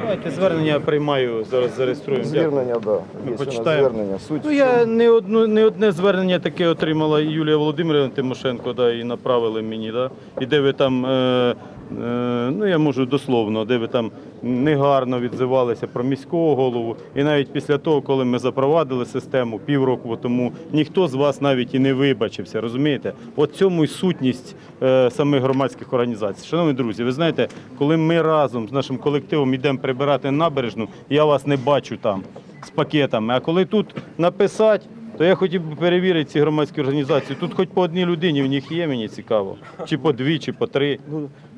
Давайте звернення приймаю, зараз зареєструємо. Звернення, да. Є почитаємо. звернення. Суть Ну я не одну не одне звернення таке отримала і Юлія Володимирівна Тимошенко, да, і направили мені, да. І де ви там, е, ну я можу дословно, де ви там негарно відзивалися про міського голову. І навіть після того, коли ми запровадили систему півроку тому, ніхто з вас навіть і не вибачився, розумієте? От цьому й сутність е, самих громадських організацій. Шановні друзі, ви знаєте, коли ми разом з нашим колективом йдемо прибирати набережну, я вас не бачу там з пакетами. А коли тут написати, то я хотів би перевірити ці громадські організації. Тут хоч по одній людині в них є, мені цікаво. Чи по дві, чи по три.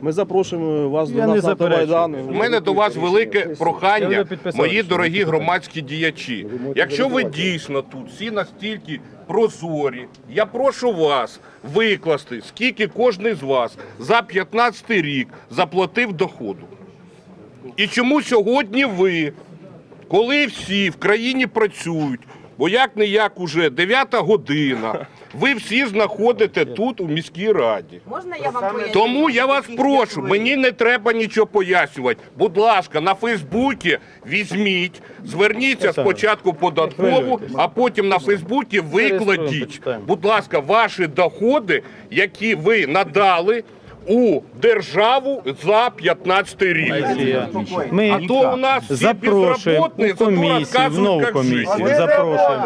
Ми запрошуємо вас Я до не нас на заперечую. Майдан. У мене до вас велике Я прохання, вже підписав, мої що дорогі громадські діячі. Якщо ви дійсно тут всі настільки прозорі, я прошу вас викласти, скільки кожен з вас за 15 рік заплатив доходу. І чому сьогодні ви, коли всі в країні працюють, бо як не як уже 9 година, ви всі знаходите тут у міській раді. Можна я вам поясню? Тому я вас прошу, мені не треба нічого пояснювати. Будь ласка, на Фейсбуці візьміть, зверніться спочатку податкову, а потім на Фейсбуці викладіть, будь ласка, ваші доходи, які ви надали у державу за 15 рік. Ми А то у нас всі запрошуємо у комісію, в нову комісію. Запрошуємо.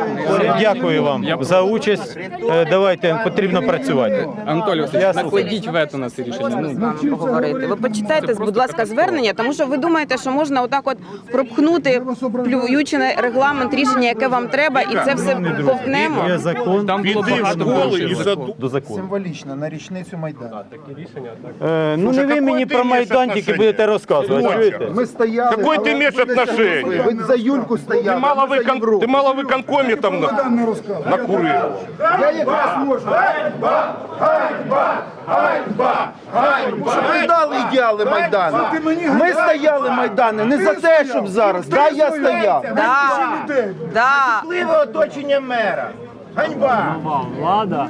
Дякую вам за участь. Е, Давайте потрібно працювати. Анатолій накладіть вето на це рішення. Ну, поговорити. Ви почитайте, будь ласка, звернення, тому що ви думаєте, що можна отак от пропхнути, плюючи на регламент рішення, яке вам треба, і це все повтнемо. Є закон там було в багато і заду. до закону. Символічно на річницю Майдану. Е, Ну не ви мені про имеешь майдан будете розказувати. Чуєте? Ми стояли. Какое але ти маєш ви не отношение? Ви за Юльку стояли. Ти мало викон... Європу. ти мало виконкомі там на... Накурив. Я якраз можу. Щоб ви дали ідеали Майдану. Ми стояли Майдану не за те, щоб зараз. Да, я стояв. Да, да. Впливе оточення мера. Ганьба. влада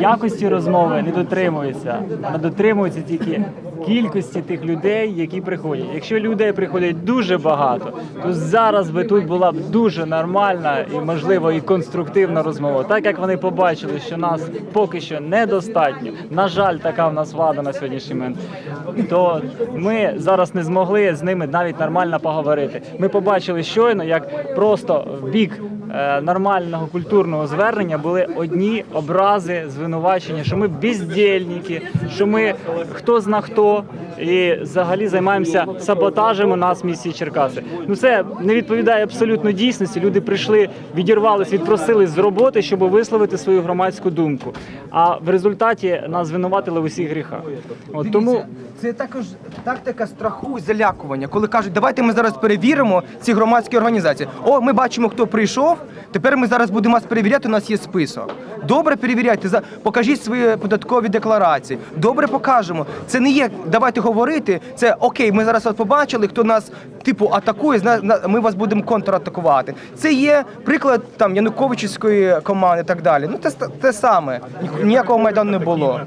якості розмови не дотримуються, а дотримуються тільки кількості тих людей, які приходять. Якщо людей приходить дуже багато, то зараз би тут була б дуже нормальна і можливо і конструктивна розмова. Так як вони побачили, що нас поки що недостатньо. На жаль, така в нас влада на сьогоднішній момент. То ми зараз не змогли з ними навіть нормально поговорити. Ми побачили щойно, як просто в бік е, нормального культурного звернення були одні образи, звинувачення, що ми бездільники, що ми хто зна хто, і взагалі займаємося саботажем у нас в місті Черкаси. Ну це не відповідає абсолютно дійсності. Люди прийшли, відірвались, відпросились з роботи, щоб висловити свою громадську думку. А в результаті нас звинуватили в усіх гріхах. От тому. Це також тактика страху і залякування, коли кажуть, давайте ми зараз перевіримо ці громадські організації. О, ми бачимо, хто прийшов. Тепер ми зараз будемо вас перевіряти. У нас є список. Добре перевіряйте, покажіть свої податкові декларації. Добре покажемо. Це не є давайте говорити. Це окей, ми зараз вас побачили, хто нас типу атакує. Ми вас будемо контратакувати. Це є приклад там Януковичівської команди і так далі. Ну те, те саме. Ніякого майдану не було.